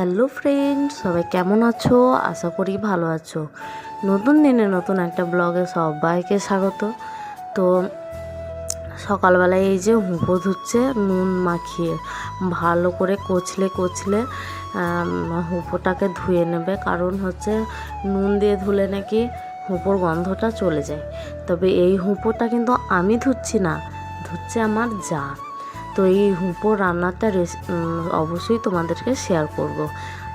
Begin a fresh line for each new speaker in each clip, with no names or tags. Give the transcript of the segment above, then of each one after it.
Hello friend, সবাই কেমন আছো? আশা করি ভালো আছো। নতুন দিনে নতুন একটা ব্লগে সবাইকে স্বাগত। তো সকালবেলায় এই যে হুঁপো ধুচ্ছে, নুন মাখিয়ে ভালো করে কচলে কচলে হুঁপোটাকে ধুয়ে নেবে। কারণ হচ্ছে নুন দিয়ে ধুলে নাকি হুঁপোর গন্ধটা চলে যায়। তবে এই হুঁপোটা কিন্তু আমি ধুচ্ছি না, ধুচ্ছে আমার যা তো এই হুঁপো রান্নাটা অবশ্যই তোমাদেরকে শেয়ার করব।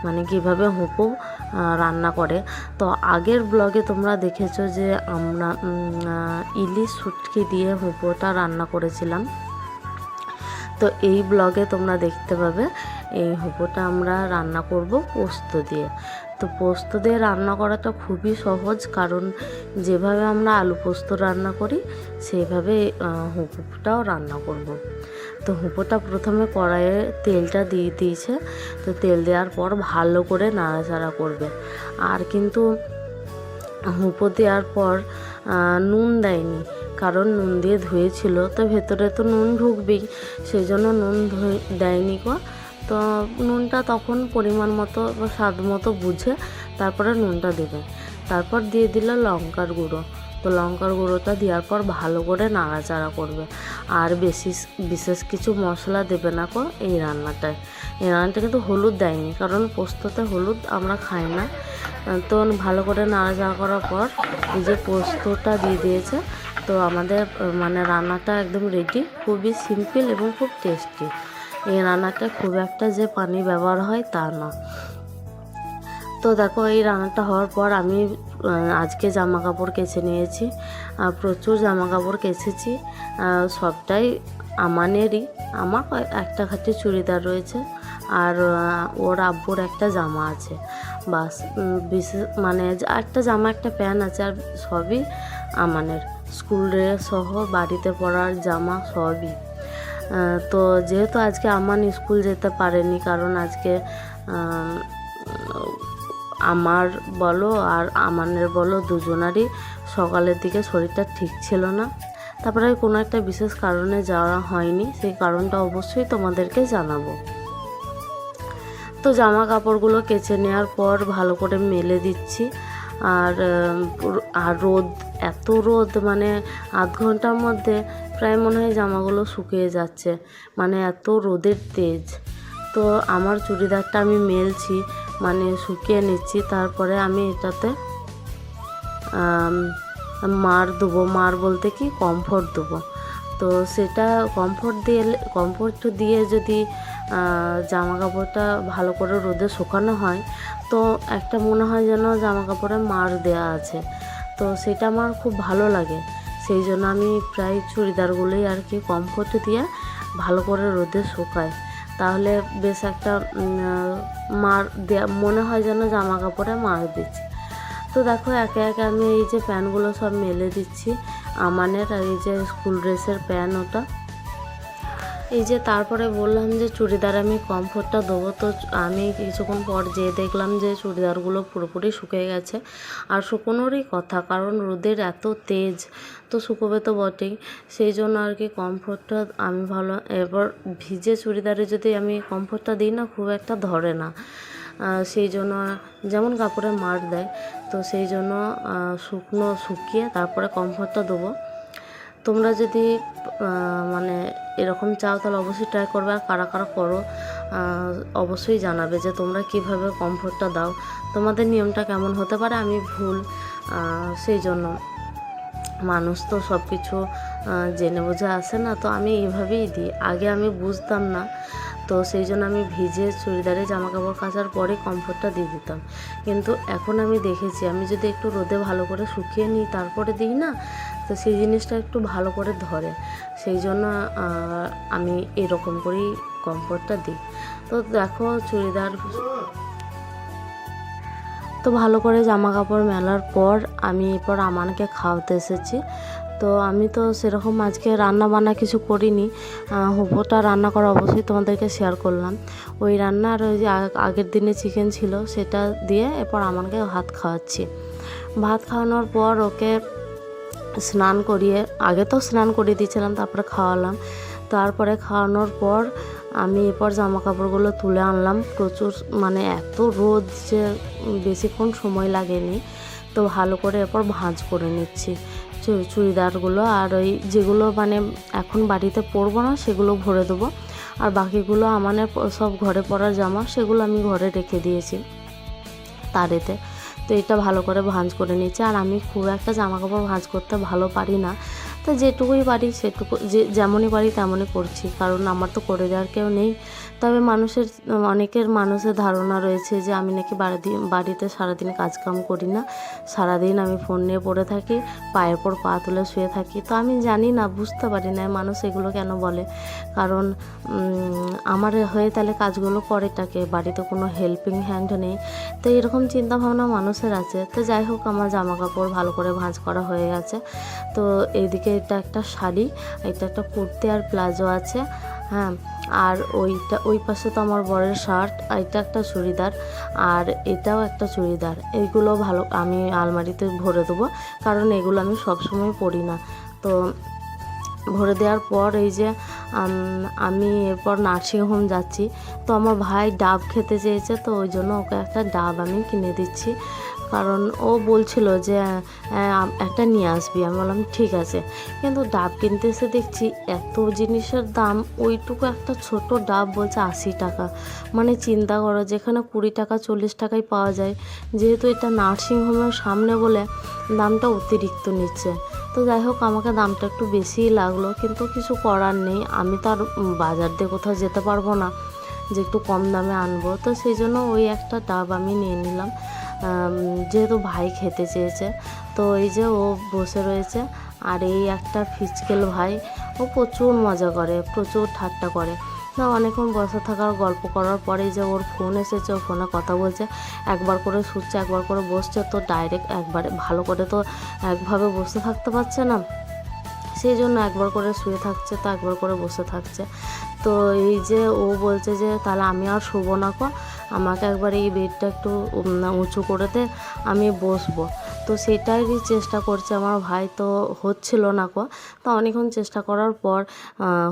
মানে কীভাবে হুঁপো রান্না করে। তো আগের ব্লগে তোমরা দেখেছ যে আমরা ইলিশ শুটকি দিয়ে হুঁপোটা রান্না করেছিলাম। তো এই ব্লগে তোমরা দেখতে পাবে, এই হুঁপোটা আমরা রান্না করব পোস্ত দিয়ে। তো পোস্ত দিয়ে রান্না করাটা খুবই সহজ, কারণ যেভাবে আমরা আলু পোস্ত রান্না করি, সেইভাবে হুঁপোটাও রান্না করব। তো হুঁপোটা প্রথমে কড়াইয়ে তেলটা দিয়ে দিয়েছে। তো তেল দেওয়ার পর ভালো করে নাড়াচাড়া করবে। আর কিন্তু হুঁপো দেওয়ার পর নুন দেয়নি। কারণ নুন দিয়ে ধুয়েছিল, তো ভেতরে তো নুন ঢুকবেই। সেই জন্য নুন দেয়নি গো। তো নুনটা তখন পরিমাণ মতো বা স্বাদ মতো বুঝে তারপরে নুনটা দেবে। তারপর দিয়ে দিল লঙ্কার গুঁড়ো। তো লঙ্কার গুঁড়োটা দেওয়ার পর ভালো করে নাড়াচাড়া করবে। আর বেশি বিশেষ কিছু মশলা দেবে না কো এই রান্নাটায়। এই রান্নাটা কিন্তু হলুদ দেয়নি, কারণ পোস্ততে হলুদ আমরা খাই না। তো ভালো করে নাড়াচাড়া করার পর এই যে পোস্তটা দিয়ে দিয়েছে, তো আমাদের মানে রান্নাটা একদম রেডি খুবই সিম্পল এবং খুব টেস্টি এই রান্নাটা খুব একটা যে পানি ব্যবহার হয় তা না। তো দেখো এই রান্নাটা হওয়ার পর আমি আজকে জামা কাপড় কেচে নিয়েছি। প্রচুর জামা কাপড় কেচেছি সবটাই আমানেরই। আমার একটা খাটি চুড়িদার রয়েছে আর ওর আব্বুর একটা জামা আছে। বাস বিশেষ মানে একটা জামা, একটা প্যান্ট আছে আর সবই আমানের। স্কুল ড্রেস সহ, বাড়িতে পরার জামা সবই। তো যেহেতু আজকে আমান স্কুল যেতে পারেনি, কারণ আজকে আমার বলো আর আমানের বলো দুজনারই সকালের দিকে শরীরটা ঠিক ছিল না। তারপরে কোনো একটা বিশেষ কারণে যাওয়া হয়নি, সেই কারণটা অবশ্যই তোমাদেরকে জানাব। তো জামা কাপড়গুলো কেচে নেওয়ার পর ভালো করে মেলে দিচ্ছি। আর আর রোদ, এত রোদ মানে আধ ঘণ্টার মধ্যে প্রায় মনে হয় জামাগুলো শুকিয়ে যাচ্ছে। মানে এত রোদের তেজ। তো আমার চুড়িদারটা আমি মেলছি মানে শুকিয়ে নিচ্ছি। তারপরে আমি এটাতে মার দেবো। মার বলতে কি? কমফোর্ট দেবো। তো সেটা কমফোর্ট দিয়ে কমফোর্ট দিয়ে যদি জামা কাপড়টা ভালো করে রোদে শুকানো হয়, তো একটা মনে হয় যেন জামা কাপড়ে মার দেওয়া আছে। তো সেটা আমার খুব ভালো লাগে। সেই জন্য আমি প্রায় চুড়িদারগুলোই আর কি কমফোর্ট দিয়ে ভালো করে রোদে শুকাই। তাহলে বেশ একটা মার দেয়া, মনে হয় যেন জামা কাপড়ে মার দিচ্ছি। তো দেখো, একে একে আমি এই যে প্যানগুলো সব মেলে দিচ্ছি, আমানের আর এই যে স্কুল ড্রেসের প্যান ওটা। এই যে তারপরে বললাম যে চুড়িদার আমি কমফোর্টটা দেবো, তো আমি কিছুক্ষণ পর যেয়ে দেখলাম যে চুড়িদারগুলো পুরোপুরি শুকিয়ে গেছে। আর শুকোনোরই কথা, কারণ রোদের এত তেজ, তো শুকোবে তো বটেই। সেই জন্য আর কি কমফোর্টটা আমি ভালো, এবার ভিজে চুড়িদারে যদি আমি কমফোর্টটা দিই না, খুব একটা ধরে না। সেই জন্য যেমন কাপড়ে মার দেয়, তো সেই জন্য শুকনো শুকিয়ে তারপরে কমফোর্টটা দেবো। তোমরা যদি মানে এরকম চাও, তাহলে অবশ্যই ট্রাই করবে আর কারা কারা করো অবশ্যই জানাবে যে তোমরা কীভাবে কমফোর্টটা দাও, তোমাদের নিয়মটা কেমন হতে পারে, আমি ভুল সেই জন্য। মানুষ তো সব কিছু জেনে বুঝে আসে না, তো আমি এইভাবেই দিই। আগে আমি বুঝতাম না, তো সেই জন্য আমি ভিজে চুড়িদারে জামা কাপড় কাচার পরে কমফোর্টটা দিয়ে দিতাম। কিন্তু এখন আমি দেখেছি, আমি যদি একটু রোদে ভালো করে শুকিয়ে নিই, তারপরে দিই না তো সেই জিনিসটা একটু ভালো করে ধরে। সেই জন্য আমি এরকম করেই কমফোর্টটা দিই। তো দেখো, চুড়িদার তো ভালো করে জামা কাপড় মেলার পর আমি এরপর আমানকে খাওয়াতে এসেছি। তো আমি তো সেরকম আজকে রান্না বান্না কিছু করিনি। হুবোটা রান্না করা অবশ্যই তোমাদেরকে শেয়ার করলাম। ওই রান্না আর ওই যে আগ- আগের দিনে চিকেন ছিল, সেটা দিয়ে এরপর আমানকে ভাত খাওয়াচ্ছি। ভাত খাওয়ানোর পর ওকে স্নান করিয়ে, আগে তো স্নান করিয়ে দিয়েছিলাম, তারপরে খাওয়ালাম। তারপরে খাওয়ানোর পর আমি এরপর জামা কাপড়গুলো তুলে আনলাম। প্রচুর মানে এত রোদ যে বেশিক্ষণ সময় লাগেনি। তো ভালো করে এরপর ভাঁজ করে নিচ্ছি। চুড়িদারগুলো আর ওই যেগুলো মানে এখন বাড়িতে পরবো না, সেগুলো ভরে দেবো। আর বাকিগুলো আমার সব ঘরে পরার জামা, সেগুলো আমি ঘরে রেখে দিয়েছি। তারেতে। তো এটা ভালো করে ভাঁজ করে নিয়েছি। আর আমি খুব একটা জামা কাপড় ভাঁজ করতে ভালো পারি না। তো যেটুকুই পারি সেটুকু, যে যেমনই পারি তেমনই করছি। কারণ আমার তো করে দেওয়ার কেউ নেই। তবে মানুষের, অনেকের মানুষের ধারণা রয়েছে যে আমি নাকি বাড়ি বাড়িতে সারাদিন কাজকাম করি না। সারাদিন আমি ফোন নিয়ে পড়ে থাকি, পায়ের পর পা তুলে শুয়ে থাকি। তো আমি জানি না, বুঝতে পারি না মানুষ এগুলো কেন বলে। কারণ আমার হয়ে তাহলে কাজগুলো করেটাকে বাড়িতে কোনো হেল্পিং হ্যান্ড নেই। তো এরকম চিন্তা ভাবনা মানুষের আছে। তো যাই হোক, আমার জামা কাপড় ভালো করে ভাঁজ করা হয়ে গেছে। তো এইদিকে এটা একটা শাড়ি, এটা একটা কুর্তি আর প্লাজো আছে। হ্যাঁ আর ওইটা, ওই পাশে তো আমার বরের শার্ট এটা একটা চুড়িদার, আর এটাও একটা চুড়িদার। এইগুলো ভালো, আমি আলমারিতে ভরে দেবো, কারণ এগুলো আমি সবসময় পরি না। তো ভরে দেওয়ার পর এই যে, আমি এরপর নার্সিংহোম যাচ্ছি। তো আমার ভাই ডাব খেতে চেয়েছে, তো ওই জন্য ওকে একটা ডাব আমি কিনে দিচ্ছি। কারণ ও বলছিল যে একটা নিয়ে আসবি। আমি বললাম, ঠিক আছে। কিন্তু ডাব কিনতে এসে দেখছি এত জিনিসের দাম, ওইটুকু একটা ছোট ডাব বলছে আশি টাকা। মানে চিন্তা করো যেখানে কুড়ি টাকা, চল্লিশ টাকায় পাওয়া যায়। যেহেতু এটা নার্সিংহোমের সামনে বলে দামটা অতিরিক্ত নিচ্ছে। তো যাই হোক, আমাকে দামটা একটু বেশিই লাগল। কিন্তু কিছু করার নেই। আমি তো আর বাজার দিয়ে কোথাও যেতে পারব না, যে একটু কম দামে আনব। তো সেই জন্য ওই একটা ডাব আমি নিয়ে নিলাম। যেহেতু ভাই খেতে চেয়েছে, তো এই যে ও বসে রয়েছে, আর এই একটা ফিচকেল ভাই, ও প্রচুর মজা করে, প্রচুর ঠাট্টা করে। না, অনেকক্ষণ বসে থাকার, গল্প করার পরে যে ওর ফোন এসেছে, ও ফোনে কথা বলছে, একবার করে শুচ্ছে, একবার করে বসছে, তো ডাইরেক্ট একবারে, ভালো করে তো একভাবে বসে থাকতে পারছে না। সেই জন্য একবার করে শুয়ে থাকছে, তো একবার করে বসে থাকছে। তো এই যে ও বলছে যে, তাহলে আমি আর শোবো না কো। আমাকে একবার এই বেডটা একটু উঁচু করে দে, আমি বসবো। তো সেটারই চেষ্টা করছে আমার ভাই তো হচ্ছিল না কো। তো অনেকক্ষণ চেষ্টা করার পর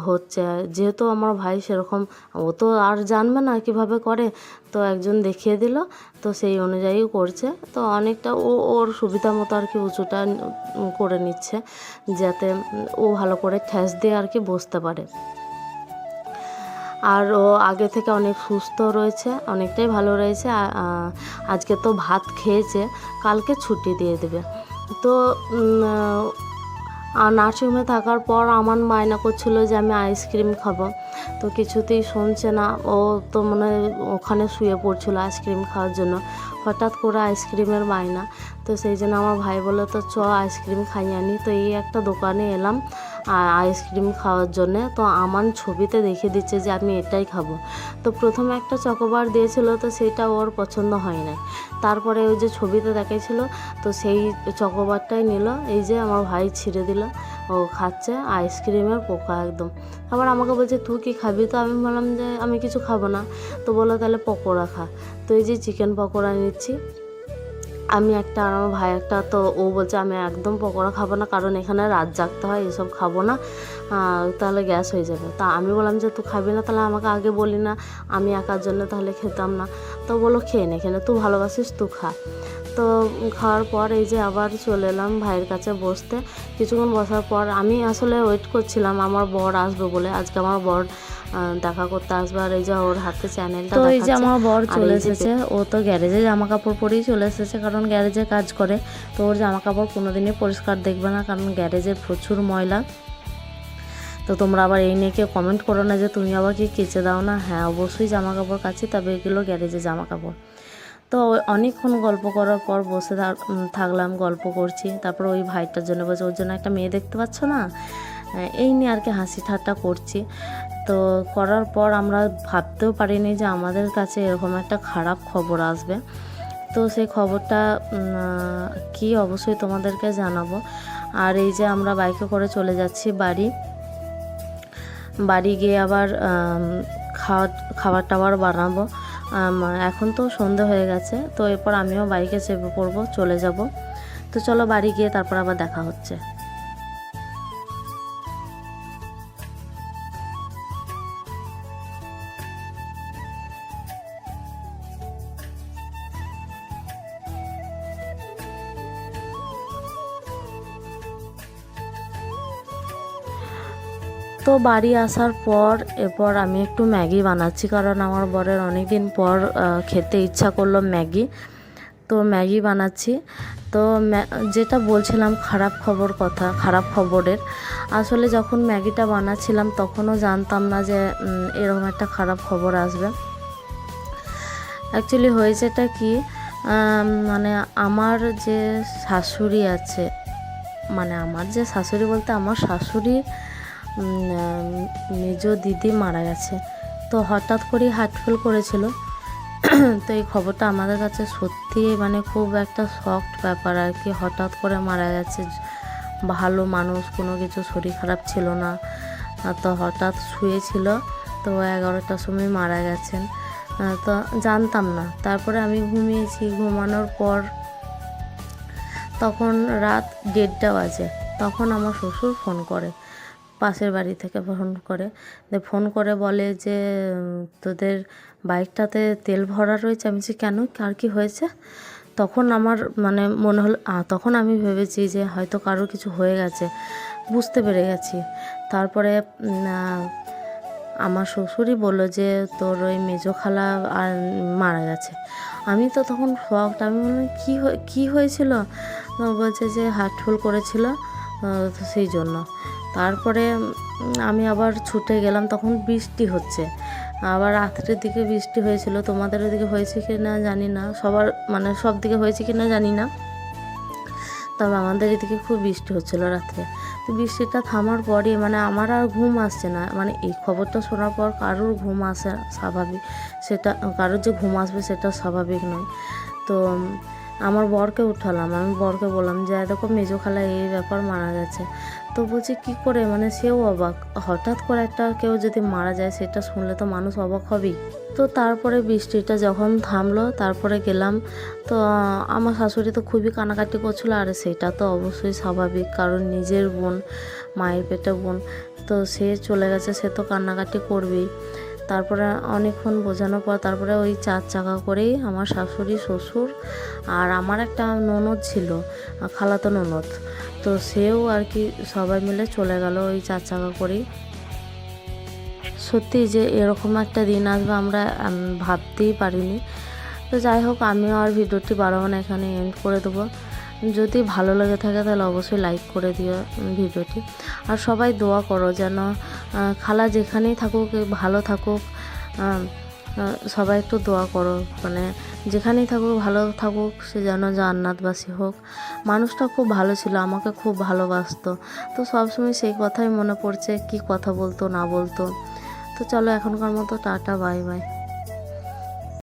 হচ্ছে। যেহেতু আমার ভাই সেরকম, ও তো আর জানবে না কীভাবে করে। তো একজন দেখিয়ে দিল, তো সেই অনুযায়ী করছে। তো অনেকটা ও, ওর সুবিধা মতো আর কি উঁচুটা করে নিচ্ছে। যাতে ও ভালো করে ঠ্যাস দিয়ে আর কি বসতে পারে। আর ও আগে থেকে অনেক সুস্থ রয়েছে, অনেকটাই ভালো রয়েছে আজকে তো ভাত খেয়েছে, কালকে ছুটি দিয়ে দেবে। তো নার্সিংহোমে থাকার পর আমার মায়না করছিল যে আমি আইসক্রিম খাব। তো কিছুতেই শুনছে না, ও তো মনে ওখানে শুয়ে পড়ছিল আইসক্রিম খাওয়ার জন্য, হঠাৎ করে আইসক্রিমের মায়না তো সেই জন্য আমার ভাই বলে তো চ, আইসক্রিম খাই আনি। তো এই একটা দোকানে এলাম আইসক্রিম খাওয়ার জন্যে। তো আমার ছবিতে দেখে দিচ্ছে যে আমি এটাই খাব। তো প্রথমে একটা চকোবার দিয়েছিল, তো সেটা ওর পছন্দ হয় না তারপরে ওই যে ছবিতে দেখাইছিল, তো সেই চকোবারটাই নিল। এই যে আমার ভাই ছিঁড়ে দিল, ও খাচ্ছে আইসক্রিমের পোকা একদম। আবার আমাকে বলছে, তুই কি খাবি? তো আমি বললাম যে, আমি কিছু খাব না। তো বলল, তাহলে পকোড়া খা। তো এই যে চিকেন পকোড়া নিচ্ছি। আমি একটা, আর আমার ভাই একটা, তো ও বলছে, আমি একদম পকোড়া খাব না, কারণ এখানে রাত জাগতে হয়, এসব খাব না তাহলে গ্যাস হয়ে যাবে। তা আমি বললাম যে তুই খাবি না, তাহলে আমাকে আগে বলি না, আমি একার জন্য তাহলে খেতাম না। তো বলো খেয়ে নে খেলে তুই ভালোবাসিস, তুই খা। তো খাওয়ার পর এই যে আবার চলে এলাম ভাইয়ের কাছে বসতে। কিছুক্ষণ বসার পর আমি আসলে ওয়েট করছিলাম, আমার বর আসবে বলে। আজকে আমার বর দেখা করতে আসবে। আর এই যে ওর হাতে চ্যানেলটা
তো এই যে আমার বর চলে এসেছে ও তো গ্যারেজে জামা কাপড় পরেই চলে এসেছে কারণ গ্যারেজে কাজ করে। তো ওর জামা কাপড় কোনোদিনই পরিষ্কার দেখবে না কারণ গ্যারেজে প্রচুর ময়লা। তো তোমরা আবার এই নিয়ে কেউ কমেন্ট করো না যে তুমি আবার কি কেচে দাও না? হ্যাঁ অবশ্যই জামা কাপড় কাচি তবে এগুলো গ্যারেজে জামা কাপড় তো অনেকক্ষণ গল্প করার পর বসে থাক- থাকলাম গল্প করছি। তারপর ওই ভাইটার জন্য বলছে ওর জন্য একটা মেয়ে দেখতে পাচ্ছ না? এই নিয়ে আর কি হাসি ঠাট্টা করছি। তো করার পর আমরা ভাবতেও পারিনি যে আমাদের কাছে এরকম একটা খারাপ খবর আসবে। তো সেই খবরটা কি অবশ্যই তোমাদেরকে জানাব। আর এই যে আমরা বাইকে করে চলে যাচ্ছি বাড়ি। বাড়ি গিয়ে আবার খাওয়া খাবার টাবার বানাবো এখন তো সন্ধে হয়ে গেছে, তো এরপর আমিও বাইকে চেপে পড়ব, চলে যাব। তো চলো বাড়ি গিয়ে তারপর আবার দেখা হচ্ছে।
তো বাড়ি আসার পর, এরপর আমি একটু ম্যাগি বানাচ্ছি কারণ আমার বরের অনেক দিন পর খেতে ইচ্ছা করল ম্যাগি। তো ম্যাগি বানাচ্ছি। তো যেটা বলছিলাম খারাপ খবর কথা, খারাপ খবরের, আসলে যখন ম্যাগিটা বানাচ্ছিলাম তখনও জানতাম না যে এরকম একটা খারাপ খবর আসবে। অ্যাকচুয়ালি হয়েছেটা কি মানে আমার যে শাশুড়ি আছে মানে আমার যে শাশুড়ি বলতে আমার শাশুড়ি মেজ দিদি মারা গেছে। তো হঠাৎ করেই হার্ট ফেল করেছিল। তো এই খবরটা আমাদের কাছে সত্যি মানে খুব একটা শক্ট ব্যাপার আর কি। হঠাৎ করে মারা গেছে। ভালো মানুষ, কোনো কিছু শরীর খারাপ ছিল না। তো হঠাৎ শুয়েছিল। তো এগারোটার সময় মারা গেছেন। তো জানতাম না। তারপরে আমি ঘুমিয়েছি। ঘুমানোর পর তখন রাত দেড়টা বাজে। তখন আমার শ্বশুর ফোন করে। পাশের বাড়ি থেকে ফোন করে। ফোন করে বলে যে, তোদের বাইকটাতে তেল ভরা রয়েছে? আমি বলছি, কেন? কার কি হয়েছে? তখন আমার মানে মনে হলো তখন আমি ভেবেছি যে, হয়তো কারোর কিছু হয়ে গেছে। বুঝতে পেরে গেছি। তারপরে আমার শ্বশুরই বলল যে, তোর ওই মেজো খালা আর মারা গেছে। আমি তো তখন শকড আমি বললাম, কী কী হয়েছিল? বলছে যে হার্ট ফেল করেছিল সেই জন্য। তারপরে আমি আবার ছুটে গেলাম, তখন বৃষ্টি হচ্ছে। আবার রাত্রের দিকে বৃষ্টি হয়েছিল, তোমাদের ওদিকে হয়েছে কি না জানি না। সবার মানে সব দিকে হয়েছে কি না জানি না। তবে আমাদের এদিকে খুব বৃষ্টি হচ্ছিল রাত্রে। তো বৃষ্টিটা থামার পরই মানে আমার আর ঘুম আসছে না। মানে এই খবরটা শোনার পর কারোর ঘুম আসে স্বাভাবিক, সেটা, কারোর যে ঘুম আসবে সেটা স্বাভাবিক নয়। তো আমার বরকে উঠালাম। আমি বরকে বললাম, যে দেখো মেজো খালা, এই ব্যাপার মারা গেছে। তো বলছি, কী করে? মানে সেও অবাক। হঠাৎ করে একটা কেউ যদি মারা যায়, সেটা শুনলে তো মানুষ অবাক হবেই। তো তারপরে বৃষ্টিটা যখন থামলো, তারপরে গেলাম। তো আমার শাশুড়ি তো খুবই কানাকাটি করছিল, আর সেটা তো অবশ্যই স্বাভাবিক, কারণ নিজের বোন, মায়ের পেটে বোন। তো সে চলে গেছে, সে তো কান্নাকাটি করবেই। তারপরে অনেকক্ষণ বোঝানোর পর তারপরে ওই চার চাকা করেই আমার শাশুড়ি, শ্বশুর আর আমার একটা ননদ ছিল, খালাতো ননদ। তো সেও আর কি সবাই মিলে চলে গেল ওই চার চাকা করেই। সত্যি যে এরকম একটা দিন আসবে আমরা ভাবতেই পারিনি। তো যাই হোক, আমিও আর ভিডিওটি না এখানে এন্ড করে দেবো। যদি ভালো লেগে থাকে তাহলে অবশ্যই লাইক করে দিও ভিডিওটি। আর সবাই দোয়া করো যেন খালা যেখানেই থাকুক ভালো থাকুক সবাই একটু দোয়া করো। মানে যেখানেই থাকুক, ভালো থাকুক, সে যেন জান্নাতবাসী হোক। মানুষটা খুব ভালো ছিল, আমাকে খুব ভালোবাসতো। তো সবসময় সেই কথাই মনে পড়ছে, কি কথা বলতো, না বলতো। তো চলো এখনকার মতো টাটা, বাই বাই।